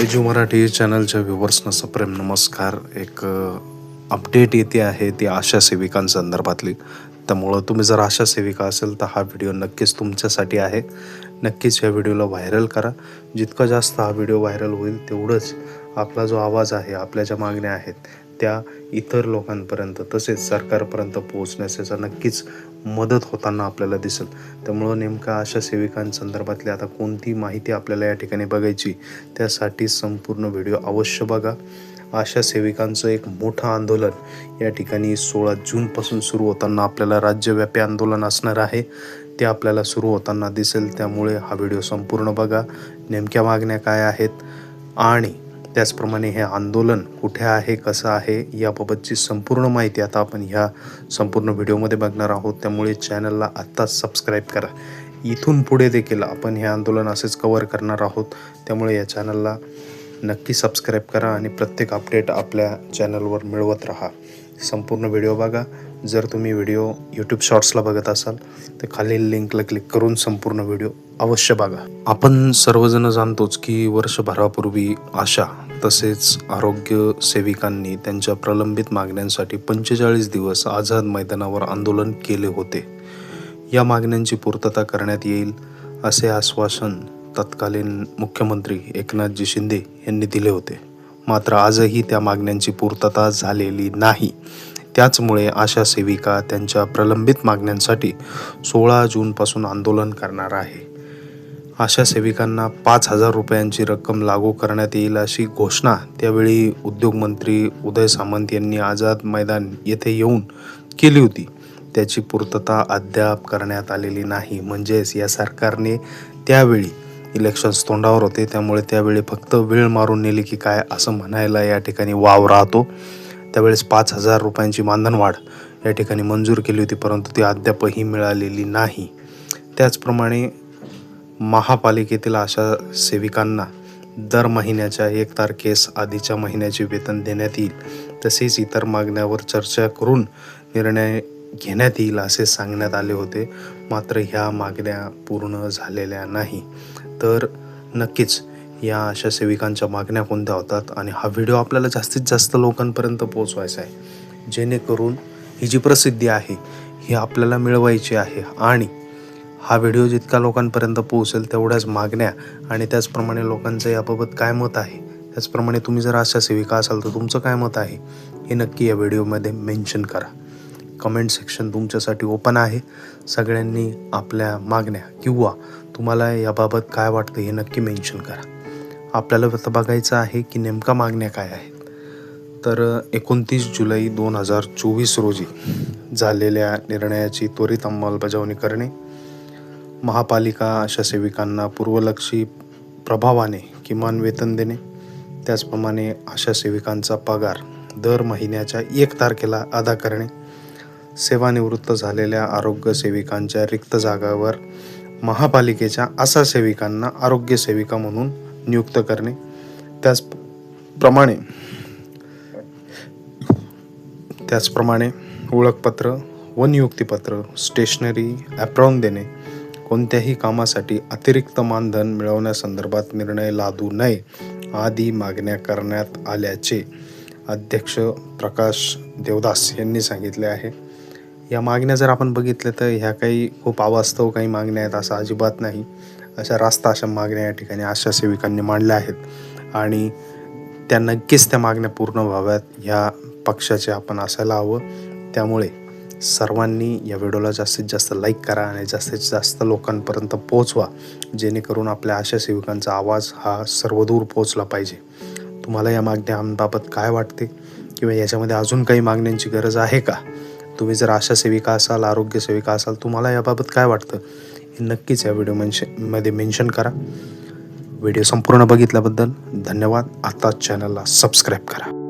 Edu Marathi चॅनलच्या व्ह्युवर्सना सप्रेम नमस्कार. एक अपडेट येते आहे ती आशा सेविकांसंदर्भातली. त्यामुळं तुम्ही जर आशा सेविका असेल तर हा व्हिडिओ नक्कीच तुमच्यासाठी आहे. नक्कीच या व्हिडिओला व्हायरल करा. जितका जास्त हा व्हिडिओ व्हायरल होईल तेवढंच आपला जो आवाज आहे आपल्या ज्या मागण्या आहेत त्या इतर लोकांपर्यंत तसेच सरकारपर्यंत पोहोचण्यास याचा नक्कीच मदत होताना आपल्याला दिसेल. त्यामुळं नेमका अशा सेविकांसंदर्भातली आता कोणती माहिती आपल्याला या ठिकाणी बघायची त्यासाठी संपूर्ण व्हिडिओ अवश्य बघा. आशा सेविकांचं एक मोठं आंदोलन या ठिकाणी सोळा जूनपासून सुरू होताना आपल्याला राज्यव्यापी आंदोलन असणार आहे. ते आपल्याला सुरू होताना दिसेल त्यामुळे हा व्हिडिओ संपूर्ण बघा. नेमक्या मागण्या काय आहेत आणि त्याचप्रमाणे हे आंदोलन कुठे आहे कसं आहे याबाबतची संपूर्ण माहिती आता आपण ह्या संपूर्ण व्हिडिओमध्ये बघणार आहोत. त्यामुळे चॅनलला आत्ताच सबस्क्राईब करा. इथून पुढे देखील आपण हे आंदोलन असेच कवर करणार आहोत. त्यामुळे या चॅनलला नक्की सबस्क्राईब करा आणि प्रत्येक अपडेट आपल्या चॅनलवर मिळवत राहा. संपूर्ण व्हिडिओ बघा. जर तुम्ही व्हिडिओ यूट्यूब शॉर्ट्सला बघत असाल तर खालील लिंकला क्लिक करून संपूर्ण व्हिडिओ अवश्य बघा. आपण सर्वजण जाणतोच की वर्षभरापूर्वी आशा तसेच आरोग्य सेविकांनी त्यांच्या प्रलंबित मागण्यांसाठी पंचेचाळीस दिवस आझाद मैदानावर आंदोलन केले होते. या मागण्यांची पूर्तता करण्यात येईल असे आश्वासन तत्कालीन मुख्यमंत्री एकनाथजी शिंदे यांनी दिले होते. मात्र आजही त्या मागण्यांची पूर्तता झालेली नाही. त्याचमुळे आशा सेविका त्यांच्या प्रलंबित मागण्यांसाठी सोळा जूनपासून आंदोलन करणार आहे. आशा सेविकांना पाच हजार रुपयांची रक्कम लागू करण्यात येईल अशी घोषणा त्यावेळी उद्योगमंत्री उदय सामंत यांनी आझाद मैदान येथे येऊन केली होती. त्याची पूर्तता अद्याप करण्यात आलेली नाही. म्हणजेच या सरकारने त्यावेळी इलेक्शन्स तोंडावर होते. त्यामुळे त्यावेळी फक्त वेळ मारून नेली की काय असं म्हणायला या ठिकाणी वाव राहतो. त्यावेळेस पाच हजार रुपयांची मानधनवाढ या ठिकाणी मंजूर केली होती परंतु ती अद्यापही मिळालेली नाही. त्याचप्रमाणे महापालिकेतील अशा सेविकांना दर महिन्याच्या एक तारखेस आधीच्या महिन्याचे वेतन देण्यात येईल. तसेच इतर मागण्यावर चर्चा करून निर्णय घेण्यात येईल असे सांगण्यात आले होते. मात्र ह्या मागण्या पूर्ण झालेल्या नाही. तर नक्कीच या अशा सेविकांच्या मागण्या कोणत्या होतात आणि हा व्हिडिओ आपल्याला जास्तीत जास्त लोकांपर्यंत पोचवायचा आहे. जेणेकरून ही जी प्रसिद्धी आहे ही आपल्याला मिळवायची आहे आणि हा व्हिडिओ जितका लोकांपर्यंत पोहोचेल तेवढ्याच मागण्या आणि त्याचप्रमाणे लोकांचं याबाबत काय मत आहे त्याचप्रमाणे तुम्ही जर अशा सेविका असाल तर तुमचं काय मत आहे हे नक्की या व्हिडिओमध्ये मेन्शन करा. कमेंट सेक्शन तुमच्यासाठी ओपन आहे. सगळ्यांनी आपल्या मागण्या किंवा तुम्हाला याबाबत काय वाटतं हे नक्की मेन्शन करा. आपल्याला आता बघायचं आहे की नेमका मागण्या काय आहेत. तर एकोणतीस जुलै दोन हजार चोवीस रोजी झालेल्या निर्णयाची त्वरित अंमलबजावणी करणे महापालिका अशा सेविकांना पूर्वलक्षी प्रभावाने किमान वेतन देणे त्याचप्रमाणे अशा सेविकांचा पगार दर महिन्याच्या एक तारखेला अदा करणे सेवानिवृत्त झालेल्या आरोग्य सेविकांच्या रिक्त जागावर महापालिकेच्या आशा सेविकांना आरोग्य सेविका म्हणून नियुक्त करणे. त्याचप्रमाणे त्याचप्रमाणे ओळखपत्र व नियुक्तीपत्र स्टेशनरी ॲप्रॉन देणे कोणत्याही कामासाठी अतिरिक्त मानधन मिळवण्यासंदर्भात निर्णय लादू नये आदी मागण्या करण्यात आल्याचे अध्यक्ष प्रकाश देवदास यांनी सांगितले आहे. या मागण्या जर आपण बघितल्या तर ह्या काही खूप अवास्तव काही मागण्या आहेत असं अजिबात नाही. अशा रास्ता अशा मागण्या या ठिकाणी आशा सेविकांनी मांडल्या आहेत आणि त्या नक्कीच त्या मागण्या पूर्ण व्हाव्यात. ह्या पक्षाचे आपण असायला हवं. त्यामुळे सर्वांनी या व्हिडिओला जास्तीत जास्त लाईक करा आणि जास्तीत जास्त लोकांपर्यंत पोचवा जेणेकरून आपल्या आशा सेविकांचा आवाज हा सर्वदूर पोहोचला पाहिजे. तुम्हाला या मागण्यांबाबत काय वाटते? किंवा याच्यामध्ये अजून काही मागण्यांची गरज आहे का? तुम्ही जर आशा सेविका असाल आरोग्य सेविका असाल तुम्हाला याबाबत काय वाटतं? हे नक्कीच या व्हिडिओ मेन्शनमध्ये मेन्शन करा. व्हिडिओ संपूर्ण बघितल्याबद्दल धन्यवाद. आत्ताच चॅनलला सबस्क्राईब करा.